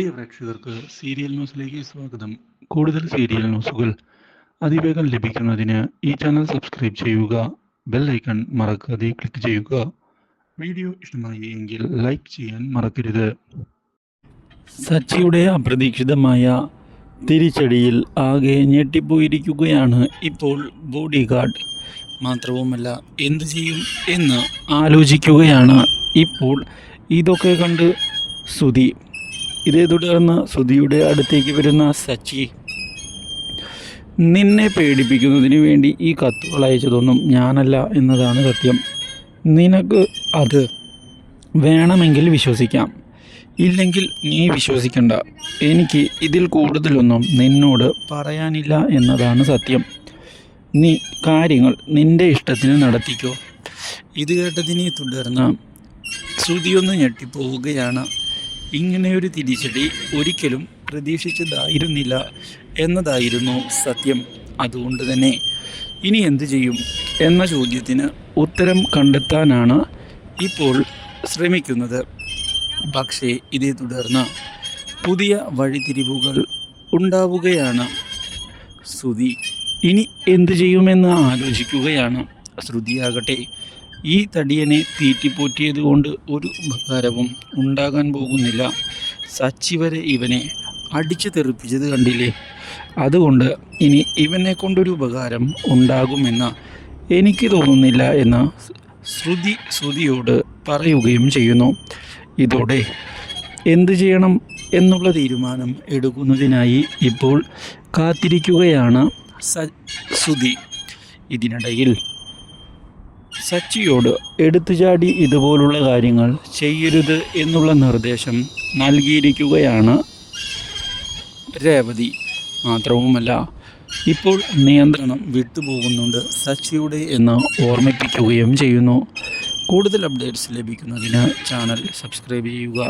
പ്രിയ പ്രേക്ഷകർക്ക് സീരിയൽ ന്യൂസിലേക്ക് സ്വാഗതം. കൂടുതൽ സീരിയൽ ന്യൂസുകൾ അതിവേഗം ലഭിക്കുന്നതിന് ഈ ചാനൽ സബ്സ്ക്രൈബ് ചെയ്യുക ബെൽ ഐക്കൺ മറക്കാതെ ക്ലിക്ക് ചെയ്യുക. വീഡിയോ ഇഷ്ടമായി എങ്കിൽ ലൈക്ക് ചെയ്യാൻ മറക്കരുത്. സച്ചിയുടെ അപ്രതീക്ഷിതമായ തിരിച്ചടിയിൽ ആകെ ഞെട്ടിപ്പോയിരിക്കുകയാണ് ഇപ്പോൾ ബോഡി ഗാർഡ് മാത്രവുമല്ല എന്തു ചെയ്യും എന്ന് ആലോചിക്കുകയാണ് ഇപ്പോൾ. ഇതൊക്കെ കണ്ട് സുധി ഇതേ തുടർന്ന് സുധിയുടെ അടുത്തേക്ക് വരുന്ന സച്ചി നിന്നെ പേടിപ്പിക്കുന്നതിന് വേണ്ടി ഈ കത്തുകൾ അയച്ചതൊന്നും ഞാനല്ല എന്നതാണ് സത്യം. നിനക്ക് അത് വേണമെങ്കിൽ വിശ്വസിക്കാം. ഇല്ലെങ്കിൽ നീ വിശ്വസിക്കണ്ട. എനിക്ക് ഇതിൽ കൂടുതലൊന്നും നിന്നോട് പറയാനില്ല എന്നതാണ് സത്യം. നീ കാര്യങ്ങൾ നിന്റെ ഇഷ്ടത്തിന് നടത്തിക്കോ. ഇത് കേട്ടതിനെ തുടർന്ന് ശ്രുതിയൊന്ന് ഞെട്ടിപ്പോവുകയാണ്. ഇങ്ങനെയൊരു തിരിച്ചടി ഒരിക്കലും പ്രതീക്ഷിച്ചതായിരുന്നില്ല എന്നതായിരുന്നു സത്യം. അതുകൊണ്ട് തന്നെ ഇനി എന്തു ചെയ്യും എന്ന ചോദ്യത്തിന് ഉത്തരം കണ്ടെത്താനാണ് ഇപ്പോൾ ശ്രമിക്കുന്നത്. പക്ഷേ ഇതേ തുടർന്ന് പുതിയ വഴിതിരിവുകൾ ഉണ്ടാവുകയാണ്. ശ്രുതി ഇനി എന്തു ചെയ്യുമെന്ന് ആലോചിക്കുകയാണ്. ശ്രുതിയാകട്ടെ ഈ തടിയനെ തീറ്റിപ്പോറ്റിയത് കൊണ്ട് ഒരു ഉപകാരവും ഉണ്ടാകാൻ പോകുന്നില്ല. സച്ചി വരെ ഇവനെ അടിച്ചു തെറിപ്പിച്ചത് കണ്ടില്ലേ? അതുകൊണ്ട് ഇനി ഇവനെ കൊണ്ടൊരു ഉപകാരം ഉണ്ടാകുമെന്ന് എനിക്ക് തോന്നുന്നില്ല എന്ന് ശ്രുതി ശ്രുതിയോട് പറയുകയും ചെയ്യുന്നു. ഇതോടെ എന്തു ചെയ്യണം എന്നുള്ള തീരുമാനം എടുക്കുന്നതിനായി ഇപ്പോൾ കാത്തിരിക്കുകയാണ് സ ശ്രുതി. ഇതിനിടയിൽ സച്ചിയോട് എടുത്തുചാടി ഇതുപോലുള്ള കാര്യങ്ങൾ ചെയ്യരുത് എന്നുള്ള നിർദ്ദേശം നൽകിയിരിക്കുകയാണ് രേവതി. മാത്രവുമല്ല ഇപ്പോൾ നിയന്ത്രണം വിട്ടുപോകുന്നുണ്ട് സച്ചിയുടെ എന്ന് ഓർമ്മിപ്പിക്കുകയും ചെയ്യുന്നു. കൂടുതൽ അപ്ഡേറ്റ്സ് ലഭിക്കുന്നതിന് ചാനൽ സബ്സ്ക്രൈബ് ചെയ്യുക.